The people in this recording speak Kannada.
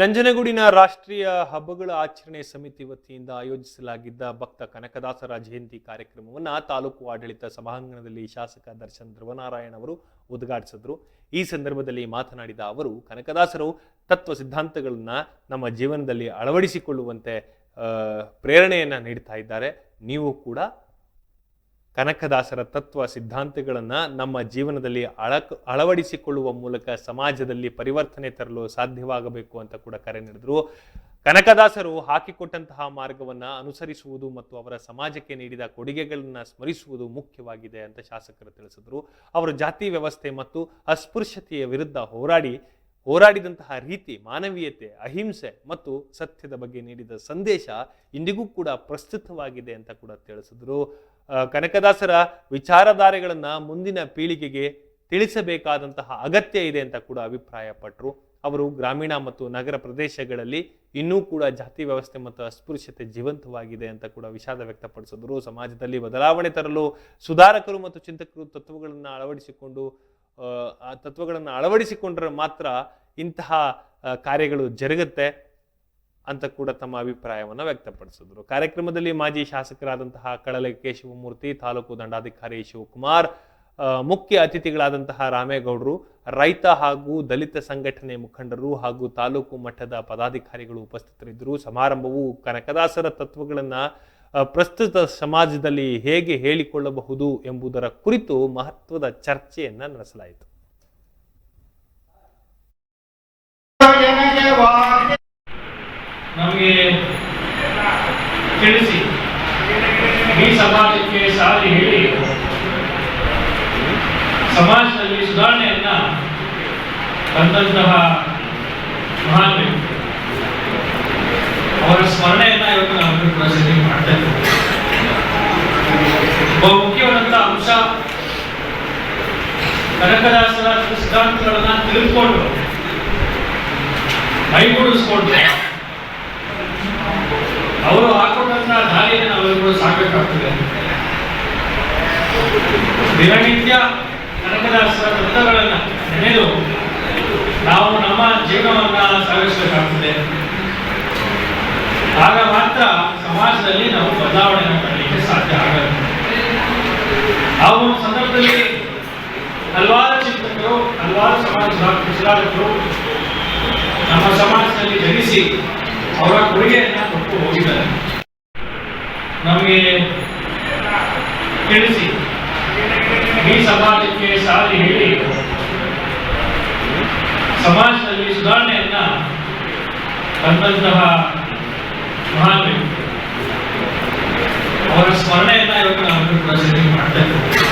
ನಂಜನಗೂಡಿನ ರಾಷ್ಟ್ರೀಯ ಹಬ್ಬಗಳ ಆಚರಣೆ ಸಮಿತಿ ವತಿಯಿಂದ ಆಯೋಜಿಸಲಾಗಿದ್ದ ಭಕ್ತ ಕನಕದಾಸರ ಜಯಂತಿ ಕಾರ್ಯಕ್ರಮವನ್ನು ತಾಲೂಕು ಆಡಳಿತ ಸಭಾಂಗಣದಲ್ಲಿ ಶಾಸಕ ದರ್ಶನ್ ಧ್ರುವನಾರಾಯಣ ಅವರು ಉದ್ಘಾಟಿಸಿದ್ರು. ಈ ಸಂದರ್ಭದಲ್ಲಿ ಮಾತನಾಡಿದ ಅವರು, ಕನಕದಾಸರು ತತ್ವ ಸಿದ್ಧಾಂತಗಳನ್ನ ನಮ್ಮ ಜೀವನದಲ್ಲಿ ಅಳವಡಿಸಿಕೊಳ್ಳುವಂತೆ ಪ್ರೇರಣೆಯನ್ನು ನೀಡ್ತಾ ಇದ್ದಾರೆ. ನೀವು ಕೂಡ ಕನಕದಾಸರ ತತ್ವ ಸಿದ್ಧಾಂತಗಳನ್ನು ನಮ್ಮ ಜೀವನದಲ್ಲಿ ಅಳಕ, ಅಳವಡಿಸಿಕೊಳ್ಳುವ ಮೂಲಕ ಸಮಾಜದಲ್ಲಿ ಪರಿವರ್ತನೆ ತರಲು ಸಾಧ್ಯವಾಗಬೇಕು ಅಂತ ಕೂಡ ಕರೆ ನೀಡಿದ್ರು. ಕನಕದಾಸರು ಹಾಕಿಕೊಟ್ಟಂತಹ ಮಾರ್ಗವನ್ನ ಅನುಸರಿಸುವುದು ಮತ್ತು ಅವರ ಸಮಾಜಕ್ಕೆ ನೀಡಿದ ಕೊಡುಗೆಗಳನ್ನ ಸ್ಮರಿಸುವುದು ಮುಖ್ಯವಾಗಿದೆ ಅಂತ ಶಾಸಕರು ತಿಳಿಸಿದರು. ಅವರು ಜಾತಿ ವ್ಯವಸ್ಥೆ ಮತ್ತು ಅಸ್ಪೃಶ್ಯತೆಯ ವಿರುದ್ಧ ಹೋರಾಡಿ, ಹೋರಾಡಿದಂತಹ ರೀತಿ, ಮಾನವೀಯತೆ, ಅಹಿಂಸೆ ಮತ್ತು ಸತ್ಯದ ಬಗ್ಗೆ ನೀಡಿದ ಸಂದೇಶ ಇಂದಿಗೂ ಕೂಡ ಪ್ರಸ್ತುತವಾಗಿದೆ ಅಂತ ಕೂಡ ತಿಳಿಸಿದ್ರು. ಕನಕದಾಸರ ವಿಚಾರಧಾರೆಗಳನ್ನು ಮುಂದಿನ ಪೀಳಿಗೆಗೆ ತಿಳಿಸಬೇಕಾದಂತಹ ಅಗತ್ಯ ಇದೆ ಅಂತ ಕೂಡ ಅಭಿಪ್ರಾಯಪಟ್ಟರು ಅವರು ಗ್ರಾಮೀಣ ಮತ್ತು ನಗರ ಪ್ರದೇಶಗಳಲ್ಲಿ ಇನ್ನೂ ಕೂಡ ಜಾತಿ ವ್ಯವಸ್ಥೆ ಮತ್ತು ಅಸ್ಪೃಶ್ಯತೆ ಜೀವಂತವಾಗಿದೆ ಅಂತ ಕೂಡ ವಿಷಾದ ವ್ಯಕ್ತಪಡಿಸಿದ್ರು. ಸಮಾಜದಲ್ಲಿ ಬದಲಾವಣೆ ತರಲು ಸುಧಾರಕರು ಮತ್ತು ಚಿಂತಕರು ತತ್ವಗಳನ್ನು ಅಳವಡಿಸಿಕೊಂಡು ಆ, ತತ್ವಗಳನ್ನು ಅಳವಡಿಸಿಕೊಂಡ್ರೆ ಮಾತ್ರ ಇಂತಹ ಕಾರ್ಯಗಳು ಜರುಗುತ್ತೆ. ಅಂತ ಕೂಡ ತಮ್ಮ ಅಭಿಪ್ರಾಯವನ್ನು ವ್ಯಕ್ತಪಡಿಸಿದ್ರು. ಕಾರ್ಯಕ್ರಮದಲ್ಲಿ ಮಾಜಿ ಶಾಸಕರಾದಂತಹ ಕಳಲೆ ಕೇಶವಮೂರ್ತಿ, ತಾಲೂಕು ದಂಡಾಧಿಕಾರಿ ಶಿವಕುಮಾರ್ ಮುಖ್ಯ ಅತಿಥಿಗಳಾದಂತಹ ರಾಮೇಗೌಡರು, ರೈತ ಹಾಗೂ ದಲಿತ ಸಂಘಟನೆ ಮುಖಂಡರು ಹಾಗೂ ತಾಲೂಕು ಮಟ್ಟದ ಪದಾಧಿಕಾರಿಗಳು ಉಪಸ್ಥಿತರಿದ್ದರು. ಸಮಾರಂಭವು ಕನಕದಾಸರ ತತ್ವಗಳನ್ನು ಪ್ರಸ್ತುತ ಸಮಾಜದಲ್ಲಿ ಹೇಗೆ ಹೇಳಿಕೊಳ್ಳಬಹುದು ಎಂಬುದರ ಕುರಿತು ಮಹತ್ವದ ಚರ್ಚೆಯನ್ನು ನಡೆಸಲಾಯಿತು ನಮಗೆ ತಿಳಿಸಿ ಈ ಸಮಾಜಕ್ಕೆ ಸಾರಿ ಹೇಳಿ. ಸಮಾಜದಲ್ಲಿ ಸುಧಾರಣೆಯನ್ನ ತಂದಂತಹ ಮಹಾನ್ ಅವರ ಸ್ಮರಣೆಯನ್ನ ಇವತ್ತು ನಾವು ಪ್ರಸಿದ್ಧಿ ಮಾಡ್ತಾ ಇದ್ದೇವೆ. ಮುಖ್ಯವಾದಂತಹ ಅಂಶ ಕನಕದಾಸರ ಸಿದ್ಧಾಂತಗಳನ್ನ ತಿಳ್ಕೊಂಡು ಮೈಗೂಡಿಸ್ಕೊಂಡು ದಿನನಿತ್ಯ ಕನಕದಾಸರ ತತ್ವಗಳನ್ನ ನೆನೆದು ನಾವು ನಮ್ಮ ಜೀವನವನ್ನ ಸಾಗಿಸಬೇಕಾಗುತ್ತದೆ ಆಗ ಮಾತ್ರ ಸಮಾಜದಲ್ಲಿ ನಾವು ಬದಲಾವಣೆಯನ್ನು ಮಾಡಲಿಕ್ಕೆ ಸಾಧ್ಯ ಆಗಲ್ಲ ಆ ಒಂದು ಸಂದರ್ಭದಲ್ಲಿ ಹಲವಾರು ಚಿಂತಕರು, ಹಲವಾರು ಸಮಾಜದ ಸುಧಾರಕರು ನಮ್ಮ ಸಮಾಜದಲ್ಲಿ ಜನಿಸಿ ಅವರ ಕೊಡುಗೆಯನ್ನು ಕೊಟ್ಟು ಹೋಗಿದ್ದಾರೆ. ನಮಗೆ ತಿಳಿಸಿ ಈ ಸಮಾಜಕ್ಕೆ ಸಾರಿ ಹೇಳಿ. ಸಮಾಜದಲ್ಲಿ ಸುಧಾರಣೆಯನ್ನ ತಂದಂತಹ ಮಹಾನ್ ಅವರ ಸ್ಮರಣೆಯನ್ನ ಇವತ್ತು ನಾವು ಮಾಡ್ತಾ ಇದ್ದೇವೆ.